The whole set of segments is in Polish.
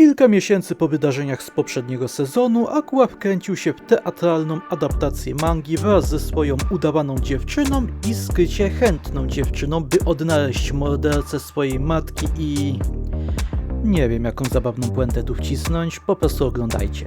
Kilka miesięcy po wydarzeniach z poprzedniego sezonu Aqua wkręcił się w teatralną adaptację mangi wraz ze swoją udawaną dziewczyną i skrycie chętną dziewczyną, by odnaleźć mordercę swojej matki i... Nie wiem jaką zabawną puentę tu wcisnąć, po prostu oglądajcie.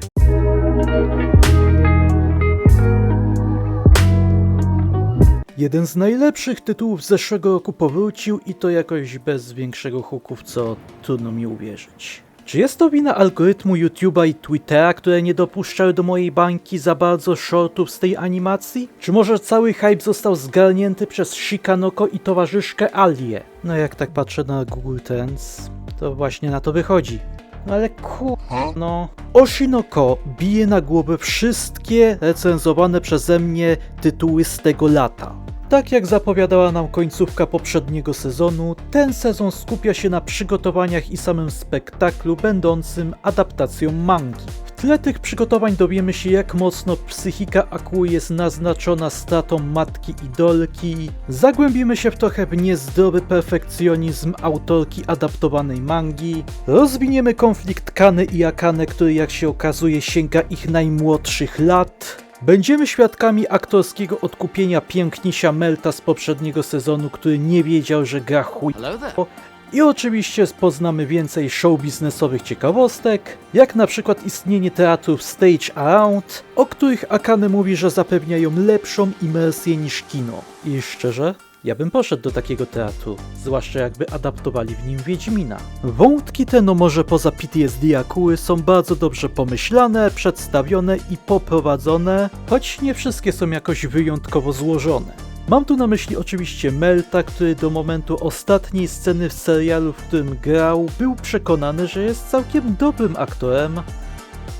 Jeden z najlepszych tytułów zeszłego roku powrócił i to jakoś bez większego huku, w co trudno mi uwierzyć. Czy jest to wina algorytmu YouTube'a i Twittera, które nie dopuszczały do mojej bańki za bardzo shortów z tej animacji? Czy może cały hype został zgarnięty przez Shikanoko i towarzyszkę Alię? No jak tak patrzę na Google Trends, to właśnie na to wychodzi. No ale ku... no... Oshinoko bije na głowę wszystkie recenzowane przeze mnie tytuły z tego lata. Tak jak zapowiadała nam końcówka poprzedniego sezonu, ten sezon skupia się na przygotowaniach i samym spektaklu będącym adaptacją mangi. W tle tych przygotowań dowiemy się jak mocno psychika Akui jest naznaczona stratą matki idolki, zagłębimy się w trochę w niezdrowy perfekcjonizm autorki adaptowanej mangi, rozwiniemy konflikt Kany i Akane, który jak się okazuje sięga ich najmłodszych lat, Będziemy świadkami aktorskiego odkupienia pięknisia Melta z poprzedniego sezonu, który nie wiedział, że gra chuj. I oczywiście poznamy więcej show biznesowych ciekawostek, jak na przykład istnienie teatrów Stage Around, o których Akane mówi, że zapewniają lepszą imersję niż kino. I szczerze, ja bym poszedł do takiego teatru, zwłaszcza jakby adaptowali w nim Wiedźmina. Wątki te, no może poza PTSD Akuły, są bardzo dobrze pomyślane, przedstawione i poprowadzone, choć nie wszystkie są jakoś wyjątkowo złożone. Mam tu na myśli oczywiście Melta, który do momentu ostatniej sceny w serialu, w którym grał, był przekonany, że jest całkiem dobrym aktorem,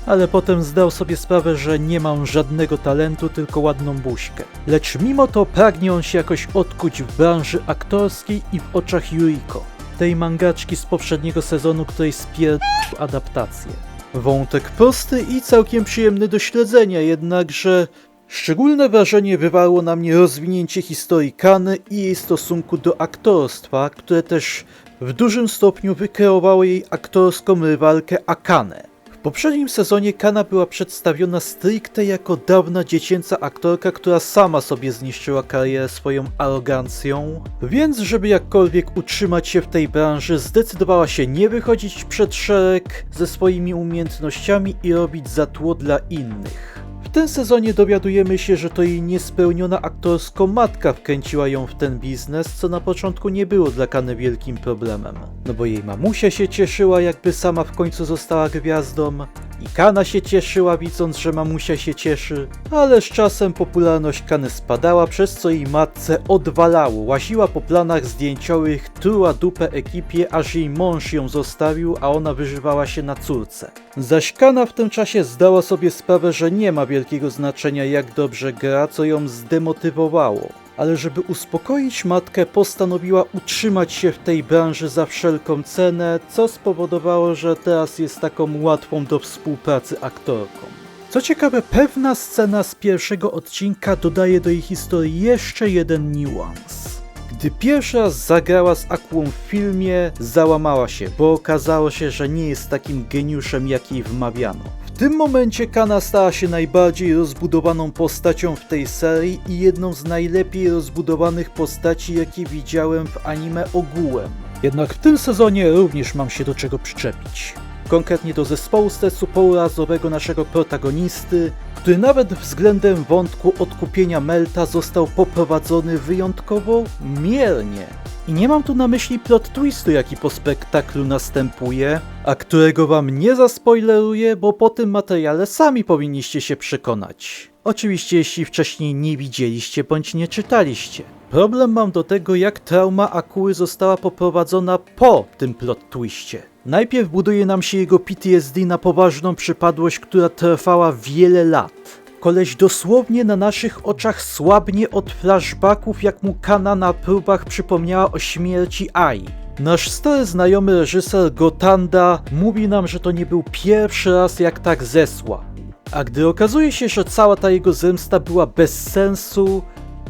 ale potem zdał sobie sprawę, że nie mam żadnego talentu, tylko ładną buźkę. Lecz mimo to pragnie on się jakoś odkuć w branży aktorskiej i w oczach Yuriko, tej mangaczki z poprzedniego sezonu, której spierdolił adaptację. Wątek prosty i całkiem przyjemny do śledzenia, jednakże Szczególne wrażenie wywarło na mnie rozwinięcie historii Kany i jej stosunku do aktorstwa, które też w dużym stopniu wykreowało jej aktorską rywalkę Akane. Poprzednim sezonie Kana była przedstawiona stricte jako dawna dziecięca aktorka, która sama sobie zniszczyła karierę swoją arogancją, więc żeby jakkolwiek utrzymać się w tej branży, zdecydowała się nie wychodzić przed szereg ze swoimi umiejętnościami i robić za tło dla innych. Tym sezonie dowiadujemy się, że to jej niespełniona aktorsko matka wkręciła ją w ten biznes, co na początku nie było dla Kany wielkim problemem. No bo jej mamusia się cieszyła, jakby sama w końcu została gwiazdą, i Kana się cieszyła, widząc, że mamusia się cieszy, ale z czasem popularność Kany spadała, przez co jej matce odwalało. Łaziła po planach zdjęciowych, truła dupę ekipie, aż jej mąż ją zostawił, a ona wyżywała się na córce. Zaś Kana w tym czasie zdała sobie sprawę, że nie ma wielkiego znaczenia jak dobrze gra, co ją zdemotywowało ale żeby uspokoić matkę, postanowiła utrzymać się w tej branży za wszelką cenę, co spowodowało, że teraz jest taką łatwą do współpracy aktorką. Co ciekawe, pewna scena z pierwszego odcinka dodaje do jej historii jeszcze jeden niuans. Gdy pierwszy raz zagrała z Aquą w filmie, załamała się, bo okazało się, że nie jest takim geniuszem, jak jej wmawiano. W tym momencie Kana stała się najbardziej rozbudowaną postacią w tej serii i jedną z najlepiej rozbudowanych postaci, jakie widziałem w anime ogółem. Jednak w tym sezonie również mam się do czego przyczepić. Konkretnie do zespołu stresu pourazowego naszego protagonisty, który nawet względem wątku odkupienia Melta został poprowadzony wyjątkowo miernie. I nie mam tu na myśli plot twistu, jaki po spektaklu następuje, a którego wam nie zaspoileruję, bo po tym materiale sami powinniście się przekonać. Oczywiście jeśli wcześniej nie widzieliście bądź nie czytaliście. Problem mam do tego, jak trauma Akuły została poprowadzona po tym plot twiście. Najpierw buduje nam się jego PTSD na poważną przypadłość, która trwała wiele lat. Koleś dosłownie na naszych oczach słabnie od flashbacków, jak mu Kana na próbach przypomniała o śmierci Ai. Nasz stary znajomy reżyser Gotanda mówi nam, że to nie był pierwszy raz jak tak zesła. A gdy okazuje się, że cała ta jego zemsta była bez sensu,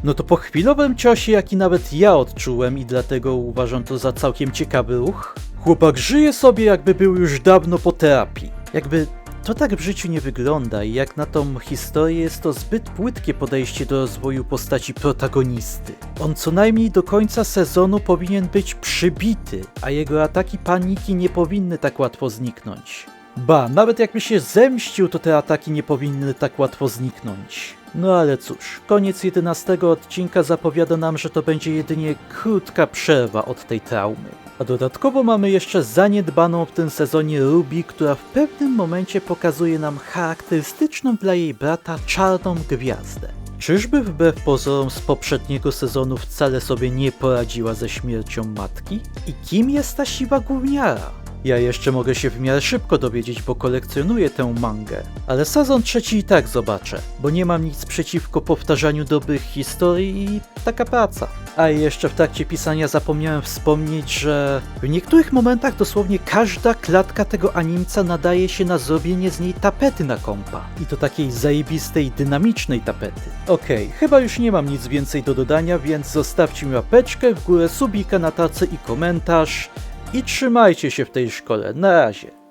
no to po chwilowym ciosie, jaki nawet ja odczułem i dlatego uważam to za całkiem ciekawy ruch, Chłopak żyje sobie, jakby był już dawno po terapii. Jakby to tak w życiu nie wygląda i jak na tą historię jest to zbyt płytkie podejście do rozwoju postaci protagonisty. On co najmniej do końca sezonu powinien być przybity, a jego ataki paniki nie powinny tak łatwo zniknąć. Ba, nawet jakby się zemścił, to te ataki nie powinny tak łatwo zniknąć. No ale cóż, koniec 11 odcinka zapowiada nam, że to będzie jedynie krótka przerwa od tej traumy. A dodatkowo mamy jeszcze zaniedbaną w tym sezonie Ruby, która w pewnym momencie pokazuje nam charakterystyczną dla jej brata czarną gwiazdę. Czyżby wbrew pozorom z poprzedniego sezonu wcale sobie nie poradziła ze śmiercią matki? I kim jest ta siwa gówniara? Ja jeszcze mogę się w miarę szybko dowiedzieć, bo kolekcjonuję tę mangę. Ale sezon trzeci i tak zobaczę, bo nie mam nic przeciwko powtarzaniu dobrych historii i taka praca. A jeszcze w trakcie pisania zapomniałem wspomnieć, że w niektórych momentach dosłownie każda klatka tego animca nadaje się na zrobienie z niej tapety na kompa. I to takiej zajebistej, dynamicznej tapety. Okej, chyba już nie mam nic więcej do dodania, więc zostawcie mi łapeczkę w górę, subika na tacy i komentarz. I trzymajcie się w tej szkole. Na razie.